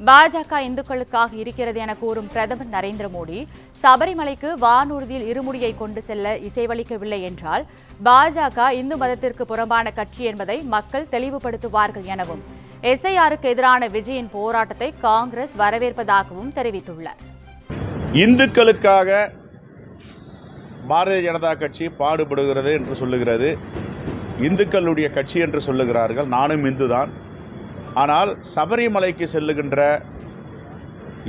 பாஜக இந்துக்களுக்காக இருக்கிறது என கூறும் பிரதமர் நரேந்திர மோடி சபரிமலைக்கு வானூர்தியில் இருமுடியை கொண்டு செல்ல இசைவளிக்கவில்லை என்றால் பாஜக இந்து மதத்திற்கு புறம்பான கட்சி என்பதை மக்கள் தெளிவுபடுத்துவார்கள் எனவும் எஸ்ஐஆருக்கு எதிரான விஜயின் போராட்டத்தை காங்கிரஸ் வரவேற்பதாகவும் தெரிவித்துள்ளார். இந்துக்களுக்காக பாரதிய ஜனதா கட்சி பாடுபடுகிறது என்று சொல்லுகிறது. இந்துக்களுடைய கட்சி என்று சொல்லுகிறார்கள். நானும் இந்து தான் ஆனால் சபரிமலைக்கு செல்லுகின்ற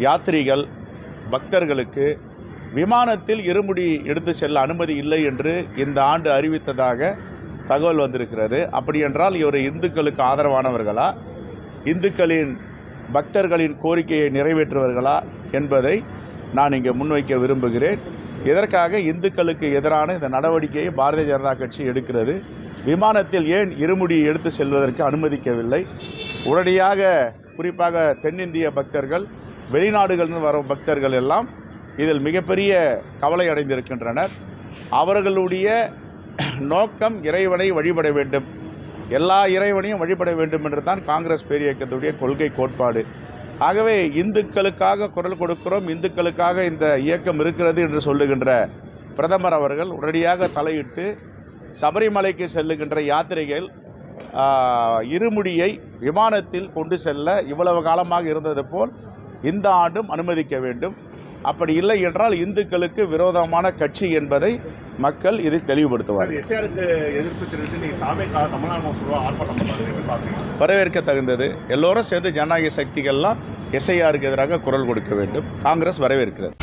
யாத்திரிகள் பக்தர்களுக்கு விமானத்தில் இருமுடி எடுத்து செல்ல அனுமதி இல்லை என்று இந்த ஆண்டு அறிவித்ததாக தகவல் வந்திருக்கிறது. அப்படி என்றால் இவர் இந்துக்களுக்கு ஆதரவானவர்களா? இந்துக்களின் பக்தர்களின் கோரிக்கையை நிறைவேற்றுவர்களா என்பதை நான் இங்கே முன்வைக்க விரும்புகிறேன். இதற்காக இந்துக்களுக்கு எதிரான இந்த நடவடிக்கையை பாரதிய ஜனதா கட்சி எடுக்கிறது? விமானத்தில் ஏன் இருமுடி எடுத்து செல்வதற்கு அனுமதிக்கவில்லை? உடனடியாக குறிப்பாக தென்னிந்திய பக்தர்கள் வெளிநாடுகளிலிருந்து வரும் பக்தர்கள் எல்லாம் இதில் மிகப்பெரிய கவலை அடைந்திருக்கின்றனர். அவர்களுடைய நோக்கம் இறைவனை வழிபட வேண்டும். எல்லா இறைவனையும் வழிபட வேண்டும் என்று தான் காங்கிரஸ் பேரியக்கத்துடைய கொள்கை கோட்பாடு. ஆகவே இந்துக்களுக்காக குரல் கொடுக்கிறோம் இந்துக்களுக்காக இந்த இயக்கம் இருக்கிறது என்று சொல்லுகின்ற பிரதமர் அவர்கள் உடனடியாக தலையிட்டு சபரிமலைக்கு செல்லுகின்ற யாத்திரைகள் இருமுடியை விமானத்தில் கொண்டு செல்ல இவ்வளவு காலமாக இருந்தது போல் இந்த ஆண்டும் அனுமதிக்க வேண்டும். அப்படி இல்லை என்றால் இந்துக்களுக்கு விரோதமான கட்சி என்பதை மக்கள் இதை பாக்குறீங்க வரவேற்க தகுந்தது எல்லோரும் சேர்ந்து ஜனநாயக சக்திகள்லாம் எஸ்ஐஆருக்கு எதிராக குரல் கொடுக்க வேண்டும். காங்கிரஸ் வரவேற்கிறது.